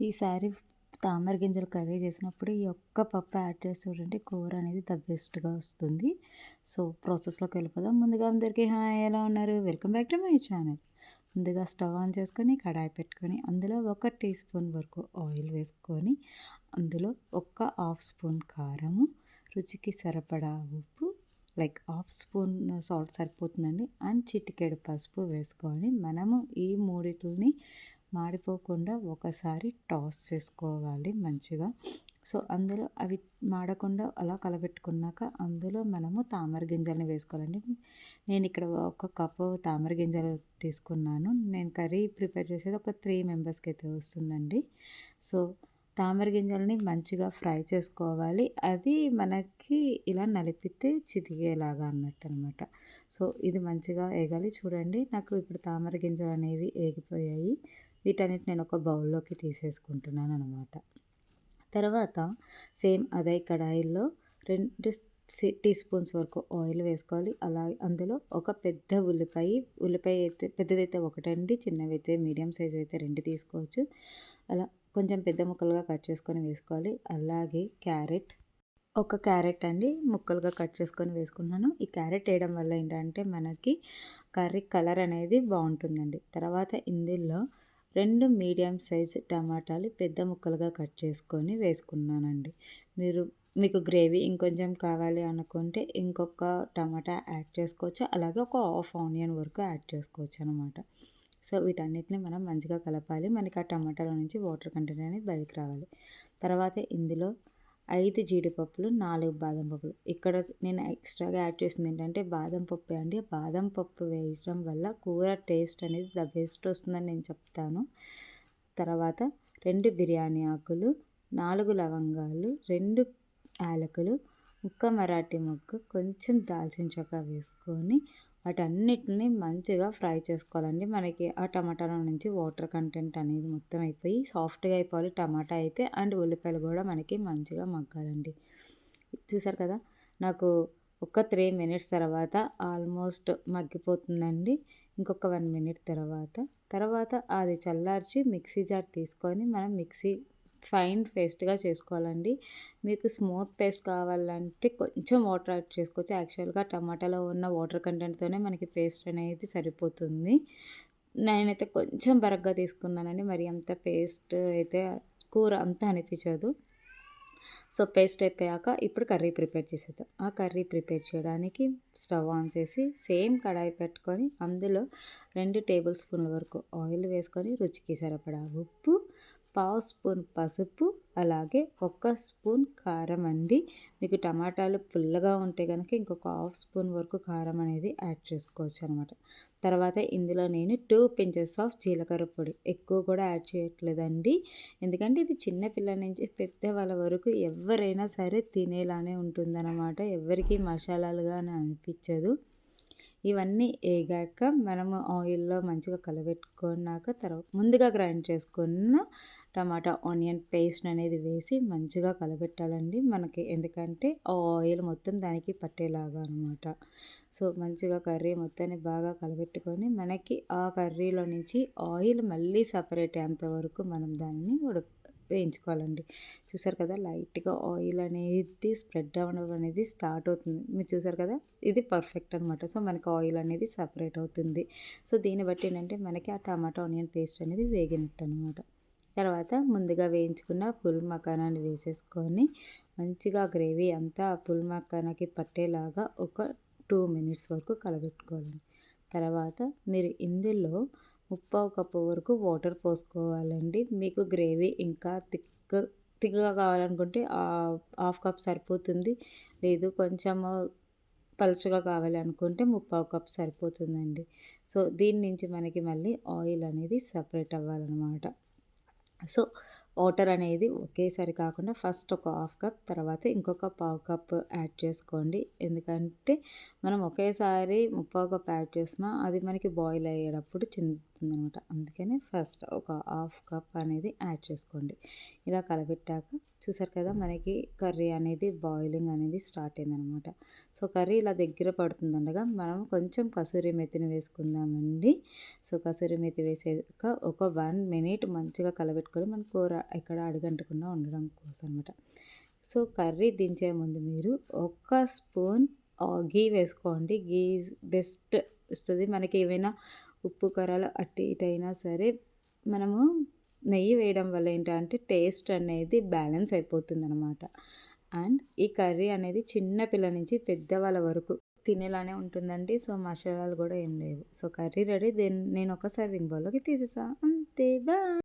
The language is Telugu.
ఈసారి తామర గింజలు కర్రీ చేసినప్పుడు ఈ ఒక్క పప్పు యాడ్ చేసి చూడండి కూర అనేది ద బెస్ట్గా వస్తుంది. సో ప్రాసెస్లోకి వెళ్ళిపోదాం. ముందుగా అందరికీ హాయ్ ఎలా ఉన్నారు? Welcome back to my channel. ముందుగా స్టవ్ ఆన్ చేసుకొని కడాయి పెట్టుకొని అందులో ఒక టీ స్పూన్ వరకు ఆయిల్ వేసుకొని అందులో ఒక్క హాఫ్ స్పూన్ కారము రుచికి సరిపడా ఉప్పు లైక్ హాఫ్ స్పూన్ సాల్ట్ సరిపోతుందండి అండ్ చిటికెడు పసుపు వేసుకొని మనము ఈ మూడిటిని మాడిపోకుండా ఒకసారి టాస్ చేసుకోవాలి మంచిగా. సో అందులో అవి మాడకుండా అలా కలబెట్టుకున్నాక అందులో మనము తామర గింజల్ని వేసుకోవాలండి. నేను ఇక్కడ ఒక కప్పు తామర గింజలు తీసుకున్నాను. నేను కర్రీ ప్రిపేర్ చేసేది ఒక త్రీ మెంబర్స్కి అయితే వస్తుందండి. సో తామర గింజల్ని మంచిగా ఫ్రై చేసుకోవాలి. అది మనకి ఇలా నలిపితే చితికేలాగా అన్నట్టు అనమాట సో ఇది మంచిగా వేగాలి చూడండి నాకు ఇప్పుడు తామర గింజలు అనేవి ఏగిపోయాయి. వీటన్నిటి నేను ఒక బౌల్లోకి తీసేసుకుంటున్నాను అనమాట తర్వాత సేమ్ అదే కడాయిల్లో రెండు టీ స్పూన్స్ వరకు ఆయిల్ వేసుకోవాలి. అలా అందులో ఒక పెద్ద ఉల్లిపాయ ఉల్లిపాయ అయితే పెద్దదైతే ఒకటండి చిన్నవైతే మీడియం సైజ్ అయితే రెండు తీసుకోవచ్చు. అలా కొంచెం పెద్ద ముక్కలుగా కట్ చేసుకొని వేసుకోవాలి. అలాగే క్యారెట్ ఒక క్యారెట్ అండి ముక్కలుగా కట్ చేసుకొని వేసుకున్నాను. ఈ క్యారెట్ వేయడం వల్ల ఏంటంటే మనకి కర్రీ కలర్ అనేది బాగుంటుందండి. తర్వాత ఇందులో రెండు మీడియం సైజ్ టమాటాలు పెద్ద ముక్కలుగా కట్ చేసుకొని వేసుకున్నానండి. మీరు మీకు గ్రేవీ ఇంకొంచెం కావాలి అనుకుంటే ఇంకొక టమాటా యాడ్ చేసుకోవచ్చు. అలాగే ఒక హాఫ్ ఆనియన్ వరకు యాడ్ చేసుకోవచ్చు అనమాట సో వీటన్నిటిని మనం మంచిగా కలపాలి. మనకి ఆ టమాటాలో నుంచి వాటర్ కంటెంట్ అనేది బయటకు రావాలి. తర్వాత ఇందులో ఐదు జీడిపప్పులు నాలుగు బాదం పప్పులు. ఇక్కడ నేను ఎక్స్ట్రాగా యాడ్ చేసింది ఏంటంటే బాదం పప్పు అండి. బాదం పప్పు వేయడం వల్ల కూర టేస్ట్ అనేది ద బెస్ట్ వస్తుందని నేను చెప్తాను. తర్వాత రెండు బిర్యానీ ఆకులు నాలుగు లవంగాలు రెండు యాలకులు ముక్క మరాఠీ మొక్క కొంచెం దాల్చిన చెక్క వేసుకొని వాటన్నిటిని మంచిగా ఫ్రై చేసుకోవాలండి. మనకి ఆ టమాటాల నుంచి వాటర్ కంటెంట్ అనేది మొత్తం అయిపోయి సాఫ్ట్గా అయిపోవాలి. టమాటా అయితే అండ్ ఉల్లిపాయలు కూడా మనకి మంచిగా మగ్గాలండి. చూసారు కదా నాకు ఒక త్రీ మినిట్స్ తర్వాత ఆల్మోస్ట్ మగ్గిపోతుందండి. ఇంకొక వన్ మినిట్ తర్వాత తర్వాత అది చల్లార్చి మిక్సీ జార్ తీసుకొని మనం మిక్సీ ఫైన్ పేస్ట్గా చేసుకోవాలండి. మీకు స్మూత్ పేస్ట్ కావాలంటే కొంచెం వాటర్ యాడ్ చేసుకోవచ్చు. యాక్చువల్గా టమాటాలో ఉన్న వాటర్ కంటెంట్తోనే మనకి పేస్ట్ అనేది సరిపోతుంది. నేనైతే కొంచెం బరగ్గా తీసుకున్నానండి. మరి అంత పేస్ట్ అయితే కూర అంతా అనిపించదు. సో పేస్ట్ అయిపోయాక ఇప్పుడు కర్రీ ప్రిపేర్ చేసేద్దాం. ఆ కర్రీ ప్రిపేర్ చేయడానికి స్టవ్ ఆన్ చేసి సేమ్ కడాయి పెట్టుకొని అందులో రెండు టేబుల్ స్పూన్ల వరకు ఆయిల్ వేసుకొని రుచికి సరిపడా ఉప్పు పావు స్పూన్ పసుపు అలాగే ఒక స్పూన్ కారం అండి. మీకు టమాటాలు పుల్లగా ఉంటే కనుక ఇంకొక హాఫ్ స్పూన్ వరకు కారం అనేది యాడ్ చేసుకోవచ్చు అనమాట తర్వాత ఇందులో నేను టూ పించెస్ ఆఫ్ జీలకర్ర పొడి ఎక్కువ కూడా యాడ్ చేయట్లేదండి. ఎందుకంటే ఇది చిన్న పిల్లల నుంచి పెద్ద వాళ్ళ వరకు ఎవరైనా సరే తినేలానే ఉంటుందన్నమాట. ఎవరికి మసాలాలుగా అనిపించదు. ఇవన్నీ వేగాక మనము ఆయిల్లో మంచిగా కలబెట్టుకున్నాక తర్వాత ముందుగా గ్రైండ్ చేసుకున్న టమాటా ఆనియన్ పేస్ట్ అనేది వేసి మంచిగా కలబెట్టాలండి. మనకి ఎందుకంటే ఆ ఆయిల్ మొత్తం దానికి పట్టేలాగా అనమాట సో మంచిగా కర్రీ మొత్తాన్ని బాగా కలబెట్టుకొని మనకి ఆ కర్రీలో నుంచి ఆయిల్ మళ్ళీ సపరేట్ అయ్యేంత వరకు మనం దాన్ని ఉడక వేయించుకోవాలండి. చూసారు కదా లైట్గా ఆయిల్ అనేది స్ప్రెడ్ అవ్వడం అనేది స్టార్ట్ అవుతుంది. మీరు చూసారు కదా ఇది పర్ఫెక్ట్ అనమాట సో మనకి ఆయిల్ అనేది సపరేట్ అవుతుంది. సో దీన్ని బట్టి ఏంటంటే మనకి ఆ టమాటా ఆనియన్ పేస్ట్ అనేది వేగినట్టు అనమాట తర్వాత ముందుగా వేయించుకున్న పుల్ మకానాన్ని వేసేసుకొని మంచిగా గ్రేవీ అంతా పుల్ మకానాకి పట్టేలాగా ఒక టూ మినిట్స్ వరకు కలబెట్టుకోవాలి. తర్వాత మీరు ఇందులో ముప్పావు కప్పు వరకు వాటర్ పోసుకోవాలండి. మీకు గ్రేవీ ఇంకా థిక్ థిక్గా కావాలనుకుంటే హాఫ్ కప్ సరిపోతుంది. లేదు కొంచెం పలుచగా కావాలి అనుకుంటే ముప్పావు కప్ సరిపోతుందండి. సో దీని నుంచి మనకి మళ్ళీ ఆయిల్ అనేది సపరేట్ అవ్వాలన్నమాట. సో వాటర్ అనేది ఒకేసారి కాకుండా ఫస్ట్ ఒక హాఫ్ కప్ తర్వాత ఇంకొక పావు కప్ యాడ్ చేసుకోండి. ఎందుకంటే మనం ఒకేసారి ముప్పావు కప్ యాడ్ చేసినా అది మనకి బాయిల్ అయ్యేటప్పుడు చిందుతుంది అనమాట అందుకని ఫస్ట్ ఒక హాఫ్ కప్ అనేది యాడ్ చేసుకోండి. ఇలా కలబెట్టాక చూసారు కదా మనకి కర్రీ అనేది బాయిలింగ్ అనేది స్టార్ట్ అయిందనమాట. సో కర్రీ ఇలా దగ్గర పడుతుందనగా మనం కొంచెం కసూరి మెతిని వేసుకుందామండి. సో కసూరి మెతి వేసాక ఒక వన్ మినిట్ మంచిగా కలబెట్టుకొని మన కూర ఎక్కడ అడుగంటకుండా ఉండడం కోసం అనమాట సో కర్రీ దించే ముందు మీరు ఒక స్పూన్ గీ వేసుకోండి. గీ బెస్ట్ వస్తుంది. మనకి ఏమైనా ఉప్పు కారాలు అటు ఇటు అయినా సరే మనము నెయ్యి వేయడం వల్ల ఏంటంటే టేస్ట్ అనేది బ్యాలెన్స్ అయిపోతుంది అనమాట అండ్ ఈ కర్రీ అనేది చిన్న పిల్ల నుంచి పెద్దవాళ్ళ వరకు తినేలానే ఉంటుందండి. సో మసాలాలు కూడా ఏం లేవు. So curry ready. దెన్ నేను ఒక సర్వింగ్ బౌల్లోకి తీసేసా. అంతే. బాయ్!